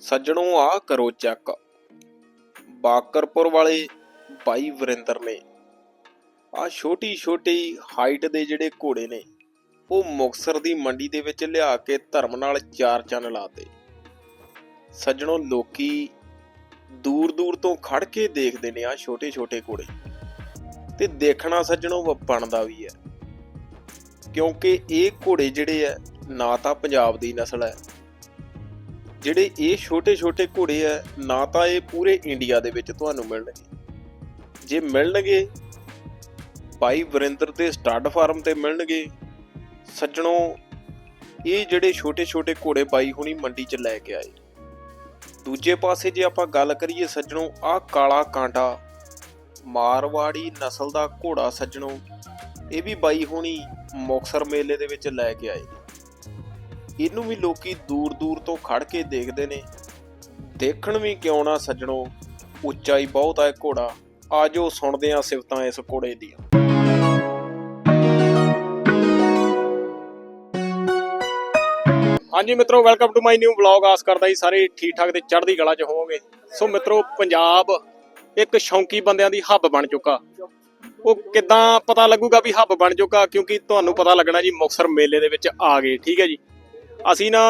ਸੱਜਣੋ ਆ ਕਰੋ ਚੈੱਕ। ਬਾਕਰਪੁਰ ਵਾਲੇ ਬਾਈ ਵਰਿੰਦਰ ਨੇ। ਆ ਛੋਟੀ ਛੋਟੀ ਹਾਈਟ ਦੇ ਜਿਹੜੇ ਘੋੜੇ ਨੇ, ਉਹ ਮੁਕਸਰ ਦੀ ਮੰਡੀ ਦੇ ਵਿੱਚ ਲਿਆ ਕੇ ਧਰਮ ਨਾਲ ਚਾਰ ਚੰਨ ਲਾਤੇ ਸੱਜਣੋ ਲੋਕੀ ਦੂਰ ਦੂਰ ਤੋਂ ਖੜ ਕੇ ਦੇਖਦੇ ਨੇ ਆ ਛੋਟੇ ਛੋਟੇ ਘੋੜੇ। ਤੇ ਦੇਖਣਾ ਸੱਜਣੋ ਵ- ਬਣਦਾ ਵੀ ਹੈ। ਕਿਉਂਕਿ ਇਹ ਘੋੜੇ ਜਿਹੜੇ ਆ ਨਾ ਤਾਂ ਪੰਜਾਬ ਦੀ ਨਸਲ ਹੈ। ਜਿਹੜੇ ਇਹ ਛੋਟੇ ਛੋਟੇ ਘੋੜੇ ਆ, ਨਾ ਤਾਂ ਇਹ ਪੂਰੇ ਇੰਡੀਆ ਦੇ ਵਿੱਚ ਤੁਹਾਨੂੰ ਮਿਲਣਗੇ। ਜੇ ਮਿਲਣਗੇ, ਭਾਈ ਵਰਿੰਦਰ ਦੇ ਸਟੱਡ ਫਾਰਮ ਤੇ ਮਿਲਣਗੇ, ਸੱਜਣੋ, ਇਹ ਜਿਹੜੇ ਛੋਟੇ ਛੋਟੇ ਘੋੜੇ ਬਾਈ ਹੁਣੀ ਮੰਡੀ 'ਚ ਲੈ ਕੇ ਆਏ। ਦੂਜੇ ਪਾਸੇ ਜੇ ਆਪਾਂ ਗੱਲ ਕਰੀਏ ਸੱਜਣੋ, ਆਹ ਕਾਲਾ ਕਾਂਡਾ, ਮਾਰਵਾੜੀ ਨਸਲ ਦਾ ਘੋੜਾ ਸੱਜਣੋ, ਇਹ ਵੀ ਬਾਈ ਹੁਣੀ ਮੁਕਸਰ ਮੇਲੇ ਦੇ ਵਿੱਚ ਲੈ ਕੇ ਆਏ। ਇਹਨੂੰ ਵੀ ਲੋਕੀ ਦੂਰ ਦੂਰ ਤੋਂ ਖੜ ਕੇ ਦੇਖਦੇ ਨੇ। ਦੇਖਣ ਵੀ ਕਿਉਂ ਨਾ ਸੱਜਣੋ, ਉੱਚਾਈ ਬਹੁਤ ਹੈ ਘੋੜਾ। ਆਜੋ ਸੁਣਦੇ ਆ ਸਿਫਤਾਂ ਇਸ ਘੋੜੇ ਦੀਆਂ। ਹਾਂਜੀ ਮਿੱਤਰੋ welcome to my new vlog ਆਸ ਕਰਦਾ ਜੀ ਸਾਰੇ ਠੀਕ ਠਾਕ ਤੇ ਚੜ੍ਹਦੀ ਕਲਾ 'ਚ ਹੋਵੋਗੇ। ਸੋ ਮਿੱਤਰੋ, ਪੰਜਾਬ ਇੱਕ ਸ਼ੌਂਕੀ ਬੰਦਿਆਂ ਦੀ ਹੱਬ ਬਣ ਚੁੱਕਾ। ਉਹ ਕਿਦਾਂ ਪਤਾ ਲੱਗੂਗਾ ਵੀ ਹੱਬ ਬਣ ਚੁੱਕਾ, ਕਿਉਂਕਿ ਤੁਹਾਨੂੰ ਪਤਾ ਲੱਗਣਾ ਜੀ ਮੁਕਸਰ ਮੇਲੇ ਦੇ ਵਿੱਚ ਆ ਗਏ, ਠੀਕ ਹੈ ਜੀ। ਅਸੀਂ ਨਾ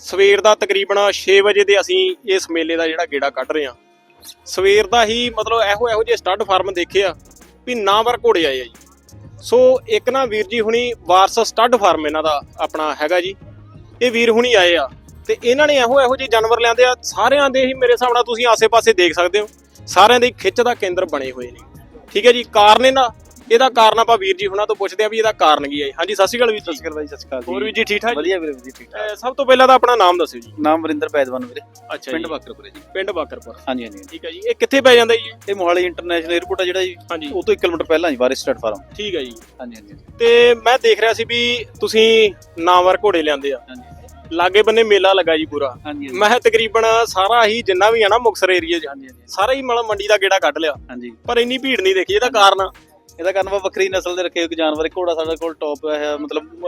ਸਵੇਰ ਦਾ ਤਕਰੀਬਨ 6 ਵਜੇ ਦੇ ਅਸੀਂ ਇਸ ਮੇਲੇ ਦਾ ਜਿਹੜਾ ਗੇੜਾ ਕੱਢ ਰਹੇ ਹਾਂ। ਸਵੇਰ ਦਾ ਹੀ ਮਤਲਬ ਇਹੋ ਇਹੋ ਜਿਹੇ ਸਟੱਡ ਫਾਰਮ ਦੇਖੇ ਆ ਵੀ ਨਾਮਵਰ ਘੋੜੇ ਆਏ ਆ ਜੀ। ਸੋ ਇੱਕ ਨਾ ਵੀਰ ਜੀ ਹੁਣੀ ਵਾਰਸ ਸਟੱਡ ਫਾਰਮ ਇਹਨਾਂ ਦਾ ਆਪਣਾ ਹੈਗਾ ਜੀ। ਇਹ ਵੀਰ ਹੁਣੀ ਆਏ ਆ ਤੇ ਇਹਨਾਂ ਨੇ ਇਹੋ ਇਹੋ ਜਿਹੇ ਜਾਨਵਰ ਲਿਆਂਦੇ ਆ। ਸਾਰਿਆਂ ਦੇ ਹੀ ਮੇਰੇ ਹਿਸਾਬ ਨਾਲ ਤੁਸੀਂ ਆਸੇ-ਪਾਸੇ ਦੇਖ ਸਕਦੇ ਹੋ। ਸਾਰਿਆਂ ਦੇ ਖਿੱਚ ਦਾ ਕੇਂਦਰ ਬਣੇ ਹੋਏ ਨੇ। ਠੀਕ ਹੈ ਜੀ, ਕਾਰਨ ਇਹਨਾਂ ਇਹਦਾ ਕਾਰਨ ਆਪਾਂ ਵੀਰ ਜੀ ਹੁਣਾਂ ਤੋਂ ਪੁੱਛਦੇ ਆ ਵੀ ਇਹਦਾ ਕਾਰਨ ਕੀ ਹੈ। ਹਾਂਜੀ ਸਤਿ ਸ਼੍ਰੀ ਅਕਾਲ ਵੀਰ ਸਤਿ ਜੀ ਸ਼੍ਰੀ ਅਕਾਲ ਬਾਈ ਸਤਿ ਸ਼੍ਰੀ ਅਕਾਲ ਹੋਰ ਵੀ ਜੀ ਠੀਕ ਠਾਕ ਜੀ? ਵਧੀਆ ਵੀਰੇ ਵਧੀਆ ਠੀਕ ਠਾਕ। ਸਭ ਤੋਂ ਪਹਿਲਾਂ ਤਾਂ ਆਪਣਾ ਨਾਮ ਦੱਸਿਓ ਜੀ। ਨਾਮ ਵਰਿੰਦਰ ਪੈਦਵਾਨ ਵੀਰੇ। ਅੱਛਾ ਪਿੰਡ ਜੀ। ਬਾਕਰਪੁਰੇ ਜੀ। ਪਿੰਡ ਬਾਕਰਪੁਰ। ਹਾਂਜੀ ਹਾਂਜੀ ਠੀਕ ਹੈ ਜੀ। ਇਹ ਕਿੱਥੇ ਪੈ ਜਾਂਦਾ ਜੀ? ਇਹ? ਮੋਹਾਲੀ ਇੰਟਰਨੈਸ਼ਨਲ 에ਅਰਪੋਰਟ ਆ ਜਿਹੜਾ ਜੀ। ਹਾਂਜੀ। ਉਹ ਤੋਂ 1 ਕਿਲੋਮੀਟਰ ਪਹਿਲਾਂ ਜੀ ਵਾਰਿਸ ਸਟੇਟ ਫਾਰਮ। ਠੀਕ ਹੈ ਜੀ। ਹਾਂਜੀ ਹਾਂਜੀ ਤੇ ਮੈਂ ਦੇਖ ਰਿਹਾ ਸੀ ਵੀ ਤੁਸੀਂ ਨਾਮਵਰ ਘੋੜੇ ਲਿਆਂਦੇ ਆ। ਹਾਂਜੀ ਲਾਗੇ ਬੰਨੇ ਮੇਲਾ ਲੱਗਾ ਜੀ ਪੂਰਾ। ਮੈਂ ਤਕਰੀਬਨ ਸਾਰਾ ਹੀ ਜਿੰਨਾ ਵੀ ਆ ਨਾ ਮੁਕਸਰ ਏਰੀਆ 'ਚ ਸਾਰਾ ਹੀ ਮਤਲਬ ਮੰਡੀ ਦਾ ਗੇੜਾ ਕੱਢ ਲਿਆ। ਹਾਂਜੀ। ਪਰ ਇੰਨੀ ਭੀੜ ਨਹੀਂ ਦੇਖੀ ਇਹਦਾ ਕਾਰਨ? ਇਹਦਾ ਕਾਰਨ ਵਾ ਵੱਖਰੀ ਨਸਲ ਦੇ ਰੱਖੇ ਹੋਏ ਇੱਕ ਜਾਨਵਰ ਘੋੜਾ ਸਾਡੇ ਕੋਲ ਟੌਪ ਹੈ ਮਤਲਬ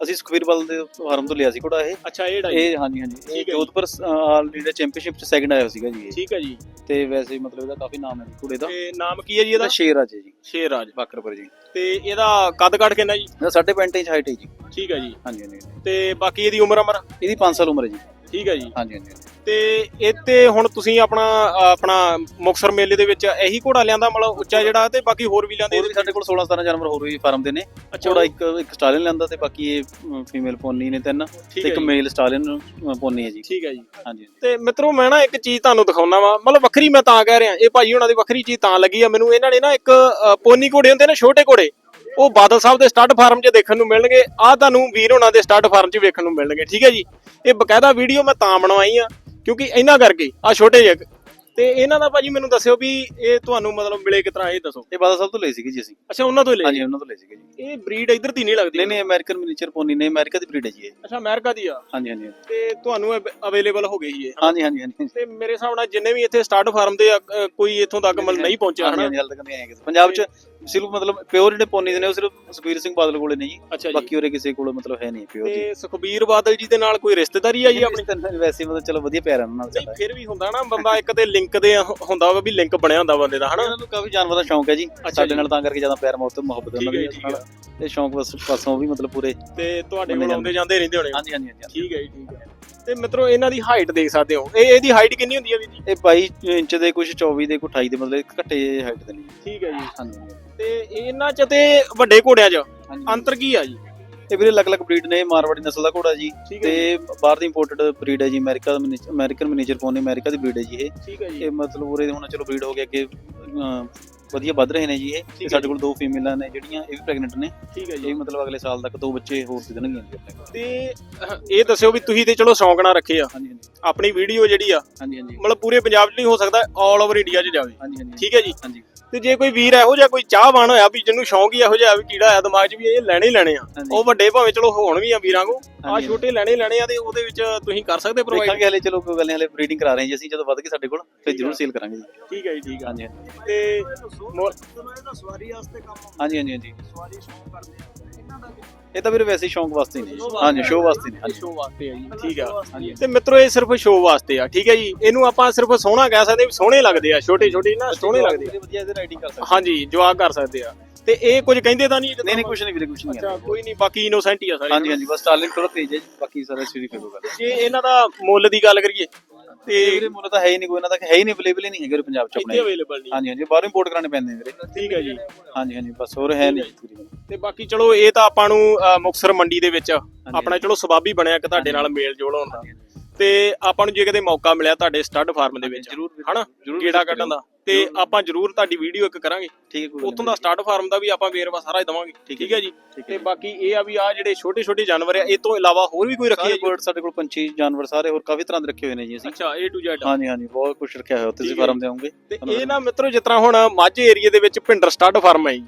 ਅਸੀਂ ਸੁਖਵੀਰਵਾਲ ਦੇ ਫਾਰਮ ਤੋਂ ਲਿਆ ਸੀ ਘੋੜਾ ਇਹ। ਅੱਛਾ ਇਹ ਜਿਹੜਾ ਇਹ ਹਾਂਜੀ ਹਾਂਜੀ। ਇਹ। ਜੋਧਪੁਰ ਆਲ ਇੰਡੀਆ ਚੈਂਪੀਅਨਸ਼ਿਪ ਚ ਸੈਕਿੰਡ ਆਇਆ ਸੀਗਾ ਜੀ ਠੀਕ ਹੈ ਜੀ। ਤੇ ਵੈਸੇ ਮਤਲਬ ਇਹਦਾ ਕਾਫੀ ਨਾਮ ਹੈ ਘੋੜੇ ਦਾ। ਤੇ ਨਾਮ ਕੀ ਹੈ ਜੀ ਇਹਦਾ? ਇਹਦਾ ਸ਼ੇਰ ਅੱਜ ਜੀ। ਸ਼ੇਰਰਾਜ। ਬਾਕਰਪੁਰ ਜੀ। ਤੇ ਇਹਦਾ ਕੱਦ ਕੱਟ ਕਿੰਨਾ ਜੀ? ਇਹਦਾ 5.5 ਇੰਚ ਹਾਈਟ ਹੈ ਜੀ। ਠੀਕ ਹੈ ਜੀ। ਹਾਂਜੀ ਹਾਂਜੀ। ਤੇ ਬਾਕੀ ਇਹਦੀ ਉਮਰ ਅਮਰ? ਇਹਦੀ 5 ਸਾਲ ਉਮਰ ਹੈ ਜੀ। ਠੀਕ ਹੈ ਜੀ। ਹਾਂਜੀ ਹਾਂਜੀ। ਤੇ ਇੱਥੇ ਹੁਣ ਤੁਸੀਂ ਆਪਣਾ ਆਪਣਾ ਮੁਕਸਰ ਮੇਲੇ ਦੇ ਵਿੱਚ ਇਹੀ ਘੋੜਾ ਲਿਆਂਦਾ ਮਤਲਬ ਉੱਚਾ ਜਿਹੜਾ ਤੇ ਬਾਕੀ ਹੋਰ ਵੀ ਲਿਆਂਦੇ ਹੋਰ ਵੀ ਸਾਡੇ ਕੋਲ 16 17 ਜਾਨਵਰ ਹੋਰ ਵੀ ਫਾਰਮ ਦੇ ਨੇ। ਘੋੜਾ ਇੱਕ ਇੱਕ ਸਟਾਲੀਅਨ ਲੈਂਦਾ ਤੇ ਬਾਕੀ ਇਹ ਫੀਮੇਲ ਪੋਨੀ ਨੇ ਤਿੰਨ। ਤੇ ਇੱਕ ਮੇਲ ਸਟਾਲੀਅਨ ਪੋਨੀ ਹੈ ਜੀ। ਠੀਕ ਹੈ ਜੀ। ਹਾਂਜੀ ਤੇ ਮਿੱਤਰੋ ਮੈਂ ਨਾ ਇੱਕ ਚੀਜ਼ ਤੁਹਾਨੂੰ ਦਿਖਾਉਣਾ ਵਾ ਮਤਲਬ ਵੱਖਰੀ ਮੈਂ ਤਾਂ ਕਹਿ ਰਿਹਾ ਇਹ ਭਾਈ ਉਹਨਾਂ ਦੀ ਵੱਖਰੀ ਚੀਜ਼ ਤਾਂ ਲੱਗੀ ਆ। ਮੈਨੂੰ ਇਹਨਾਂ ਨੇ ਨਾ ਇੱਕ ਪੋਨੀ ਘੋੜੇ ਹੁੰਦੇ ਨੇ ਛੋਟੇ ਘੋੜੇ ਉਹ ਬਾਦਲ ਸਾਹਿਬ ਦੇ ਸਟੱਡ ਫਾਰਮ 'ਚ ਦੇਖਣ ਨੂੰ ਮਿਲਣਗੇ। ਆ ਤੁਹਾਨੂੰ ਵੀਰ ਉਹਨਾਂ ਦੇ ਸਟੱਡ ਫਾਰਮ 'ਚ ਵੇਖਣ ਨੂੰ ਮਿਲਣਗੇ ਠੀਕ ਹੈ ਜੀ। ਇਹ ਬਕਾਇਦਾ ਵੀਡੀਓ ਮੈਂ ਤਾਂ ਬਣਵਾਈ ਆ। ਕਿਉਂਕਿ ਇਹਨਾਂ ਕਰਕੇ ਆ ਛੋਟੇ ਜਿਹੇ ਤੇ ਇਹਨਾਂ ਦਾ ਭਾਜੀ ਮੈਨੂੰ ਦੱਸਿਓ ਵੀ ਇਹ ਤੁਹਾਨੂੰ ਮਤਲਬ ਮਿਲੇ ਕਿਤਨਾ ਇਹ ਦੱਸੋ। ਇਹ ਬਾਦਲ ਸਾਹਿਬ ਤੋਂ ਲਈ ਸੀਗੀ ਜੀ ਅਸੀਂ। ਅੱਛਾ ਉਹਨਾਂ ਤੋਂ ਹੀ ਹਾਂਜੀ ਲਈ ਉਹਨਾਂ ਤੋਂ ਲਈ ਸੀਗੀ ਜੀ। ਇਹ ਬਰੀਡ ਇੱਧਰ ਦੀ ਨਹੀਂ ਲੱਗਦੀ। ਨਹੀਂ ਨਹੀਂ ਅਮਰੀਕਨ ਮਿਨੀਚਰ ਪੋਨੀ ਨੇ ਅਮਰੀਕਾ ਦੀ ਬਰੀਡ ਹੈ ਜੀ ਇਹ। ਅੱਛਾ ਅਮਰੀਕਾ ਦੀ ਆ? ਹਾਂਜੀ ਹਾਂਜੀ ਤੇ ਤੁਹਾਨੂੰ ਅਵੇਲੇਬਲ ਹੋ ਗਈ ਇਹ। ਹਾਂਜੀ ਹਾਂਜੀ ਹਾਂਜੀ। ਤੇ ਮੇਰੇ ਹਿਸਾਬ ਨਾਲ ਜਿੰਨੇ ਵੀ ਇੱਥੇ ਸਟਾਰਟ ਫਾਰਮ ਦੇ ਕੋਈ ਇੱਥੋਂ ਤੱਕ ਮਤਲਬ ਨਹੀਂ ਪਹੁੰਚਿਆ ਹਨਾ? ਹਾਂਜੀ ਹਾਲੇ ਤੱਕ ਨਹੀਂ ਆਏ ਕਿਸੇ ਪੰਜਾਬ ਚ ਸਿਰਫ ਮਤਲਬ ਪਿਓਰ ਜਿਹੜੇ ਪੋਨੀ ਦੇ ਨੇ ਉਹ ਸਿਰਫ ਸੁਖਬੀਰ ਸਿੰਘ ਬਾਦਲ ਕੋਲੇ ਨੇ ਜੀ। ਅੱਛਾ ਜੀ। ਬਾਕੀ ਉਰੇ ਕਿਸੇ ਕੋਲ ਮਤਲਬ ਹੈ ਨਹੀਂ ਪਿਓਰ ਜੀ। ਤੇ ਸੁਖਬੀਰ ਬਾਦਲ ਜੀ ਦੇ ਨਾਲ ਕੋਈ ਰਿਸ਼ਤੇਦਾਰੀ ਆ ਜੀ ਆਪਣੀ? ਆਪਣੀ ਵੈਸੇ ਮਤਲਬ ਚਲੋ ਵਧੀਆ ਪਿਆਰ ਹੈ ਉਹਨਾਂ ਨਾਲ ਨਹੀਂ ਸਾਡਾ ਫਿਰ ਵੀ ਹੁੰਦਾ ਨਾ ਬੰਦਾ ਇੱਕ ਤੇ ਲਿੰਕ ਦੇ ਹੁੰਦਾ ਵਾ ਵੀ ਲਿੰਕ ਬਣਿਆ ਹੁੰਦਾ ਬੰਦੇ ਦਾ ਹਨਾ? ਉਹਨਾਂ ਨੂੰ ਕਾਫੀ ਜਾਨਵਰ ਦਾ ਸ਼ੌਂਕ ਹੈ ਜੀ। ਸਾਡੇ ਨਾਲ ਤਾਂ ਕਰਕੇ ਜ਼ਿਆਦਾ ਪਿਆਰ ਮੁਹੱਬਤ ਮੁਹੱਬਤ ਉਹਨਾਂ ਹੈ ਦੀ ਨਾਲ। ਤੇ ਸ਼ੌਂਕ ਬਸ ਪਾਸੋਂ ਵੀ ਮਤਲਬ ਪੂਰੇ ਤੇ ਤੁਹਾਡੇ ਕੋਲ ਆਉਂਦੇ ਜਾਂਦੇ ਰਹਿੰਦੇ ਹੋਣੇ? ਹਾਂਜੀ ਹਾਂਜੀ ਹਾਂਜੀ। ਠੀਕ ਹੈ ਜੀ ਠੀਕ ਹੈ। ਤੇ ਮਿੱਤਰੋ ਇਹਨਾਂ ਦੀ ਹਾਈਟ ਦੇਖ ਸਕਦੇ ਹੋ। ਇਹ ਇਹਦੀ ਹਾਈਟ ਕਿੰਨੀ ਹੁੰਦੀ ਹੈ ਵੀਰ ਜੀ? ਇਹ 22 ਇੰਚ ਦੇ ਕੁਝ 24 ਦੇ ਕੁਝ 28 ਦੇ ਮਤਲਬ ਘੱਟੇ ਹਾਈਟ ਦੇ ਨੇ। ਠੀਕ ਹੈ ਜੀ। ਹਾਂਜੀ। ਤੇ ਇਹਨਾਂ ਚ ਤੇ ਵੱਡੇ ਘੋੜਿਆਂ ਚ ਅੰਤਰ ਕੀ ਆ ਜੀ? ਇਹ ਵੀਰੇ ਅਲੱਗ-ਅਲੱਗ ਬਰੀਡ ਨੇ ਮਾਰਵਾੜੀ ਨਸਲ ਦਾ ਘੋੜਾ ਜੀ। ਤੇ ਬਾਹਰ ਦੀ ਇੰਪੋਰਟਡ ਬਰੀਡ ਹੈ ਜੀ ਅਮਰੀਕਾ ਦਾ ਅਮਰੀਕਨ ਮਿਨੀਚਰ ਪੋਨੀ ਅਮਰੀਕਾ ਦੀ ਬਰੀਡ ਹੈ ਜੀ ਇਹ। ਠੀਕ ਹੈ ਜੀ। ਇਹ ਮਤਲਬ ਉਰੇ ਹੁਣ ਚਲੋ ਬਰੀਡ ਹੋ ਗਿਆ ਅੱਗੇ ਅਹ, ਵਧੀਆ ਵੱਧ ਰਹੇ ਨੇ ਜੀ ਇਹ। ਤੇ ਸਾਡੇ ਕੋਲ ਦੋ ਫੀਮੇਲਾਂ ਨੇ ਜਿਹੜੀਆਂ ਇਹ ਵੀ ਪ੍ਰੈਗਨੈਂਟ ਨੇ। ਠੀਕ ਹੈ ਇਹ ਜੀ ਮਤਲਬ ਅਗਲੇ ਸਾਲ ਤੱਕ ਦੋ ਬੱਚੇ ਹੋਰ ਦੇ ਦੇਣਗੇ ਜੀ ਆਪਣੇ। ਕੋਲ ਤੇ ਇਹ ਦੱਸਿਓ ਵੀ ਤੁਸੀਂ ਤੇ ਚਲੋ ਸ਼ੌਂਕ ਨਾਲ ਰੱਖੇ ਆ। ਹਾਂਜੀ ਹਾਂਜੀ। ਆਪਣੀ ਵੀਡੀਓ ਜਿਹੜੀ ਆ ਹਾਂਜੀ ਹਾਂਜੀ। ਮਤਲਬ ਪੂਰੇ ਪੰਜਾਬ 'ਚ ਨਹੀਂ ਹੋ ਸਕਦਾ 올 ਓਵਰ ਇੰਡੀਆ 'ਚ ਜਾਵੇ। ਹਾਂਜੀ ਹਾਂਜੀ। ਠੀਕ ਹੈ ਜੀ? ਹਾਂਜੀ। ਤੇ ਜੇ ਕੋਈ ਵੀਰ ਇਹੋ ਜਿਹਾ ਕੋਈ ਚਾਹਵਾਨ ਹੋਇਆ ਵੀ ਜਿਹਨੂੰ ਸ਼ੌਂਕ ਹੀ ਇਹੋ ਜਿਹਾ ਵੀ ਕੀੜਾ ਆਇਆ ਦਿਮਾਗ 'ਚ ਵੀ ਇਹ ਲੈਣੇ ਹੀ ਲੈਣੇ ਆ। ਉਹ ਵੱਡੇ ਭਾਵੇਂ ਚਲੋ ਹੋਣ ਵੀ ਆ ਵੀਰਾਂ ਕੋ ਆ। ਛੋਟੇ ਲੈਣੇ ਲੈਣੇ ਆ ਤੇ ਉਹਦੇ ਵਿੱਚ ਤੁਸੀਂ ਕਰ ਸਕਦੇ ਪ੍ਰੋਵਾਈਡ ਦੇਖਾਂਗੇ ਹਲੇ ਚਲੋ ਕੋਈ ਗੱਲ ਨਹੀਂ ਹਲੇ ਬਰੀਡਿੰਗ ਕਰਾ ਰਹੇ ਹਾਂ ਜੀ ਅਸੀਂ ਜਦੋਂ ਵੱਧ ਕੇ ਸਾਡੇ ਕੋਲ ਫਿਰ ਜ਼ਰੂਰ। ਸੇਲ ਕਰਾਂਗੇ ਜੀ। ਠੀਕ ਹੈ ਜੀ ਠੀਕ ਆ। ਹਾਂਜੀ ਤੇ ਮੋ- ਇਹ ਤਾਂ ਸਵਾਰੀ ਵਾਸਤੇ ਕੰਮ ਆਉਂਦਾ ਹਾਂਜੀ ਹਾਂਜੀ ਹਾਂਜੀ। ਸਵਾਰੀ ਸ਼ੌਂਕ ਕਰਦੇ ਆ ਇਹ ਤਾਂ ਵੀਰੇ ਵੈਸੇ ਹੀ ਸ਼ੌਂਕ ਵਾਸਤੇ ਹੀ ਨੇ ਜੀ। ਹਾਂਜੀ ਸ਼ੋਅ ਵਾਸਤੇ ਨੇ ਹਾਂਜੀ। ਸ਼ੋਅ ਵਾਸਤੇ ਆ ਜੀ। ਠੀਕ ਆ। ਹਾਂਜੀ। ਤੇ ਮਿੱਤਰੋ ਇਹ ਸਿਰਫ ਸ਼ੋਅ ਵਾਸਤੇ ਆ ਠੀਕ ਹੈ ਜੀ। ਇਹਨੂੰ ਆਪਾਂ ਸਿਰਫ ਸੋਹਣਾ ਕਹਿ ਸਕਦੇ ਵੀ ਸੋਹਣੇ ਲੱਗਦੇ ਆ। ਛੋਟੇ ਛੋਟੇ ਨਾ ਸੋਹਣੇ ਲੱਗਦੇ ਆ। ਵਧੀਆ ਇਹਦੇ ਰਾਈਡਿੰਗ ਕਰ ਸਕਦੇ ਹਾਂਜੀ ਜਵਾਕ ਕਰ ਸਕਦੇ ਆ। ਤੇ ਇਹ ਕੁਝ ਕਹਿੰਦੇ ਤਾਂ ਨਹੀਂ ਨਹੀਂ ਨਹੀਂ ਕੁਝ ਨਹੀਂ ਵੀਰੇ ਕੁਝ ਨਹੀਂ ਅੱਛਾ ਕੋਈ ਨਹੀਂ ਬਾਕੀ ਇਨੋਸੈਂਟ ਹੀ ਆ ਸਾਰੇ। ਹਾਂਜੀ ਹਾਂਜੀ ਬਸ ਸਟਾਰਲਿੰਗ ਥੋੜਾ ਤੇਜ਼ ਹੈ ਜੀ, ਬਾਕੀ ਸਾਰਾ ਸਵੇਰੀ ਫੇਰੋ ਗੱਲ ਜੇ ਇਹਨਾਂ ਦਾ ਮੁੱਲ ਦੀ ਗੱਲ ਕਰੀਏ ਤੇ ਤੇ ਵੀਰੇ ਮੁੱਲ ਤਾਂ ਹੈ ਹੀ ਨਹੀਂ ਕੋਈ ਇਹਨਾਂ ਦਾ ਹੈ ਹੀ ਨਹੀਂ ਅਵੇਲੇਬਲ ਹੀ ਨਹੀਂ ਹੈਗੇ ਉਰੇ ਪੰਜਾਬ ਚ ਇੱਥੇ ਆਪਣੇ ਅਵੇਲੇਬਲ ਨਹੀਂ ਹਾਂਜੀ ਹਾਂਜੀ ਬਾਹਰੋਂ ਇੰਪੋਰਟ ਕਰਾਣੇ ਪੈਂਦੇ ਨੇ ਵੀਰੇ। ਠੀਕ ਹੈ ਜੀ। ਹਾਂਜੀ ਹਾਂਜੀ ਬਸ ਹੋਰ ਹੈ ਨਹੀਂ ਤਕਰੀਬਨ ਤੇ ਬਾਕੀ ਚਲੋ ਇਹ ਤਾਂ ਆਪਾਂ ਨੂੰ ਅ, ਮੁਕਤਸਰ ਮੰਡੀ ਦੇ ਵਿੱਚ ਆਪਣਾ ਚਲੋ ਸਬਾਬੀ ਬਣਿਆ ਕਿ ਤੁਹਾਡੇ ਨਾਲ ਮੇਲ ਜੋਲ ਹੋਣ ਦਾ। ਤੇ ਆਪਾਂ ਨੂੰ ਜੇ ਕਿਤੇ ਮੌਕਾ ਮਿਲਿਆ ਤੁਹਾਡੇ ਸਟੱਡ ਫਾਰਮ ਦੇ ਵਿੱਚ ਜ਼ਰੂਰ ਹਨਾ? visit ਕੱਢਣ ਦਾ। ਤੇ ਆਪਾਂ ਜ਼ਰੂਰ ਤੁਹਾਡੀ ਵੀਡੀਓ ਇੱਕ ਕਰਾਂਗੇ। ਠੀਕ ਹੈ ਉੱਥੋਂ ਦਾ ਸਟਾਰਟ ਫਾਰਮ ਦਾ ਵੀ ਆਪਾਂ ਵੇਰਵਾ ਸਾਰਾ ਹੀ ਦਵਾਂਗੇ। ਠੀਕ ਹੈ ਜੀ। ਤੇ ਬਾਕੀ ਇਹ ਆ ਵੀ ਆ ਜਿਹੜੇ ਛੋਟੇ ਛੋਟੇ ਜਾਨਵਰ ਆ ਇਹ ਤੋਂ ਇਲਾਵਾ ਹੋਰ ਵੀ ਕੋਈ ਰੱਖੇ ਜੀ? ਬਰਡ ਸਾਡੇ ਕੋਲ ਪੰਛੀ ਜਾਨਵਰ ਸਾਰੇ ਹੋਰ ਕਾਫੀ ਤਰ੍ਹਾਂ ਦੇ ਰੱਖੇ ਹੋਏ ਨੇ ਜੀ ਅਸੀਂ। ਅੱਛਾ A to Z ਹਾਂਜੀ ਹਾਂਜੀ ਬਹੁਤ ਕੁਝ ਰੱਖਿਆ ਹੋਇਆ ਤੁਸੀਂ ਫਾਰਮ ਤੇ ਆਉਂਗੇ ਤੇ ਇਹ ਨਾ ਮਿੱਤਰੋ ਜਿਸ ਤਰ੍ਹਾਂ ਹੁਣ ਮਾਝੇ ਏਰੀਆ ਦੇ ਵਿੱਚ ਭਿੰਡਰ ਸਟੱਡ ਫਾਰਮ ਹੈ ਜੀ।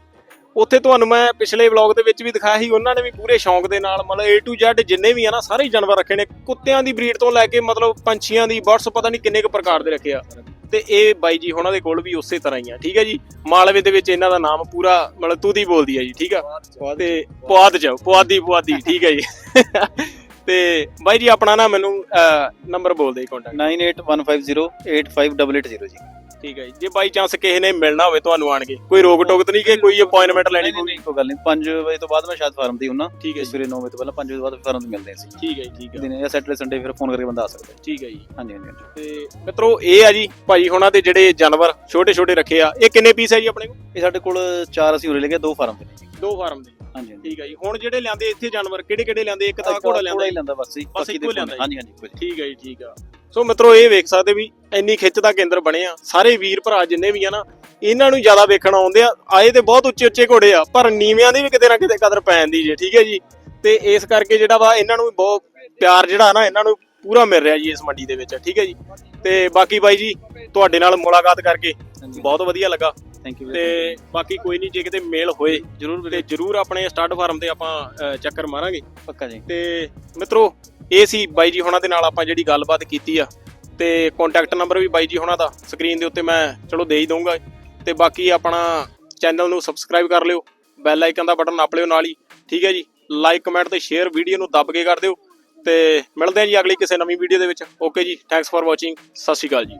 ਉੱਥੇ ਤੁਹਾਨੂੰ ਮੈਂ ਪਿਛਲੇ ਵਲੌਗ ਦੇ ਵਿੱਚ ਵੀ ਦਿਖਾਇਆ ਸੀ, ਉਹਨਾਂ ਨੇ ਵੀ ਪੂਰੇ ਸ਼ੌਂਕ ਦੇ ਨਾਲ ਮਤਲਬ A to Z ਜਿੰਨੇ ਵੀ ਆ ਨਾ, ਸਾਰੇ ਜਾਨਵਰ ਰੱਖੇ ਨੇ। ਕੁੱਤਿਆਂ ਦੀ ਬਰੀਡ ਤੋਂ ਲੈ ਕੇ ਮਤਲਬ ਪੰਛੀਆਂ ਦੀ, ਬਰਡਸ ਪਤਾ ਨਹੀਂ ਕਿੰਨੇ ਕੁ ਪ੍ਰਕਾਰ ਦੇ ਰੱਖੇ ਆ। ਤੇ ਇਹ ਬਾਈ ਜੀ ਉਹਨਾਂ ਦੇ ਕੋਲ ਵੀ ਉਸੇ ਤਰ੍ਹਾਂ ਹੀ ਆ, ਠੀਕ ਹੈ ਜੀ? ਮਾਲਵੇ ਦੇ ਵਿੱਚ ਇਹਨਾਂ ਦਾ ਨਾਮ ਪੂਰਾ ਮਤਲਬ ਤੂਦੀ ਬੋਲਦੀ ਹੈ ਜੀ, ਠੀਕ ਆ? ਤੇ ਪੁਆਧ ਚ ਪੁਆਧੀ ਪੁਆਧੀ, ਠੀਕ ਹੈ ਜੀ। ਤੇ ਬਾਈ ਜੀ, ਆਪਣਾ ਨਾ ਮੈਨੂੰ ਨੰਬਰ ਬੋਲ ਦੇ ਕੰਟੈਕਟ 9815085880 ਜੀ। ਠੀਕ ਹੈ ਜੀ। ਜੇ ਬਾਈ ਚਾਂਸ ਕਿਸੇ ਨੇ ਮਿਲਣਾ ਹੋਵੇ ਤੁਹਾਨੂੰ ਆਣ ਕੇ ਕੋਈ ਰੋਕ ਟੋਕ ਤਾਂ ਨਹੀਂ ਕਿ ਕੋਈ ਅਪਾਇੰਟਮੈਂਟ ਲੈਣੀ ਨਹੀਂ ਕੋਈ ਗੱਲ ਨਹੀਂ। 5 ਵਜੇ ਤੋਂ ਬਾਅਦ ਮੈਂ ਸ਼ਾਇਦ ਫਾਰਮ ਤੇ ਹੁੰਨਾ। ਠੀਕ ਹੈ ਸਵੇਰੇ 9 ਵਜੇ ਤੋਂ ਪਹਿਲਾਂ 5 ਵਜੇ ਤੋਂ ਬਾਅਦ ਫਾਰਮ ਤੇ ਮਿਲਦੇ ਸੀ ਠੀਕ ਹੈ ਠੀਕ ਹੈ। ਦਿਨੇ ਜਾਂ ਸੈਟਰਡੇ ਸੰਡੇ ਫਿਰ ਫੋਨ ਕਰਕੇ ਬੰਦਾ ਆ ਸਕਦਾ। ਠੀਕ ਹੈ ਜੀ। ਹਾਂਜੀ ਹਾਂਜੀ। ਤੇ ਮਿੱਤਰੋ ਇਹ ਆ ਜੀ ਭਾਈ ਹੁਣਾਂ ਦੇ ਜਿਹੜੇ ਜਾਨਵਰ ਛੋਟੇ ਛੋਟੇ ਰੱਖੇ ਆ। ਇਹ ਕਿੰਨੇ ਪੀਸ ਹੈ ਜੀ ਆਪਣੇ ਕੋਲ? ਇਹ ਸਾਡੇ ਕੋਲ ਚਾਰ ਅਸੀਂ ਉਰੇ ਲੈ ਗਏ ਦੋ ਫਾਰਮ ਨੇ। ਜੀ ਦੋ ਫਾਰਮ ਦੇ। ਹਾਂਜੀ ਠੀਕ ਹੈ ਜੀ। ਹੁਣ ਜਿਹੜੇ ਲਿਆਂਦੇ ਇੱਥੇ ਜਾਨਵਰ ਕਿਹੜੇ ਕਿਹੜੇ ਲਿਆਂਦੇ? ਇੱਕ ਤਾਂ ਘੋੜਾ ਲਿਆਂਦਾ ਹੀ। ਲੈਂਦਾ ਬਸ ਜੀ। ਬਾਕੀ ਇੱਕੋ ਦੇ ਲਿਆਂਦਾ। ਹਾਂਜੀ ਹਾਂਜੀ ਠੀਕ ਹੈ ਜੀ ਠੀਕ ਆ। ਸੋ ਮਿੱਤਰੋ ਇਹ ਵੇਖ ਸਕਦੇ ਵੀ ਇੰਨੀ ਖਿੱਚ ਦਾ ਕੇਂਦਰ ਬਣੇ ਆ। ਸਾਰੇ ਵੀਰ ਭਰਾ ਜਿੰਨੇ ਵੀ ਆ ਨਾ ਇਹਨਾਂ ਨੂੰ ਜ਼ਿਆਦਾ ਵੇਖਣ ਆਉਂਦੇ ਆ। ਆਏ ਤੇ ਬਹੁਤ ਉੱਚੇ ਉੱਚੇ ਘੋੜੇ ਆ ਪਰ ਨੀਵਿਆਂ ਦੀ ਵੀ ਕਿਤੇ ਨਾ ਕਿਤੇ ਕਦਰ ਪੈ ਜਾਂਦੀ ਜੇ ਠੀਕ ਹੈ ਜੀ? ਤੇ ਇਸ ਕਰਕੇ ਜਿਹੜਾ ਵਾ ਇਹਨਾਂ ਨੂੰ ਬਹੁਤ ਪਿਆਰ ਜਿਹੜਾ ਨਾ ਇਹਨਾਂ ਨੂੰ ਪੂਰਾ ਮਿਲ ਰਿਹਾ ਜੀ ਇਸ ਮੰਡੀ ਦੇ ਵਿੱਚ ਠੀਕ ਹੈ ਜੀ? ਤੇ ਬਾਕੀ ਬਾਈ ਜੀ ਤੁਹਾਡੇ ਨਾਲ ਮੁਲਾਕਾਤ ਕਰਕੇ ਬਹੁਤ ਵਧੀਆ ਲੱਗਾ। ਥੈਂਕ ਯੂ ਤੇ ਬਾਕੀ ਕੋਈ ਨਹੀਂ ਜੇ ਕਿਤੇ ਮੇਲ ਹੋਏ ਜਰੂਰ ਤੇ ਜਰੂਰ ਆਪਣੇ ਸਟਾਰਟ ਫਾਰਮ ਤੇ ਆਪਾਂ ਚੱਕਰ ਮਾਰਾਂਗੇ। ਪੱਕਾ ਜੀ। ਤੇ ਮਿੱਤਰੋ ਇਹ ਸੀ ਬਾਈ ਜੀ ਹੁਣਾਂ ਦੇ ਨਾਲ ਆਪਾਂ ਜਿਹੜੀ ਗੱਲਬਾਤ ਕੀਤੀ ਆ। ਤੇ ਕੰਟੈਕਟ ਨੰਬਰ ਵੀ ਬਾਈ ਜੀ ਹੁਣਾਂ ਦਾ। ਸਕਰੀਨ ਦੇ ਉੱਤੇ ਮੈਂ ਚਲੋ ਦੇ ਹੀ ਦਊਂਗਾ। ਤੇ ਬਾਕੀ ਆਪਣਾ ਚੈਨਲ ਨੂੰ ਸਬਸਕ੍ਰਾਈਬ ਕਰ ਲਿਓ। ਬੈਲ ਆਈਕਨ ਦਾ ਬਟਨ ਨੱਪ ਲਿਓ ਨਾਲ ਹੀ। ਠੀਕ ਹੈ ਜੀ? ਲਾਈਕ ਕਮੈਂਟ ਤੇ ਸ਼ੇਅਰ ਵੀਡੀਓ ਨੂੰ ਦੱਬ ਕੇ ਕਰ ਦਿਓ। ਤੇ ਮਿਲਦੇ ਹਾਂ ਜੀ ਅਗਲੀ ਕਿਸੇ ਨਵੀਂ ਵੀਡੀਓ ਦੇ ਵਿੱਚ। ਓਕੇ ਜੀ? ਥੈਂਕਸ ਫਾਰ ਵਾਚਿੰਗ ਸਤਿ ਸ਼੍ਰੀ ਅਕਾਲ ਜੀ।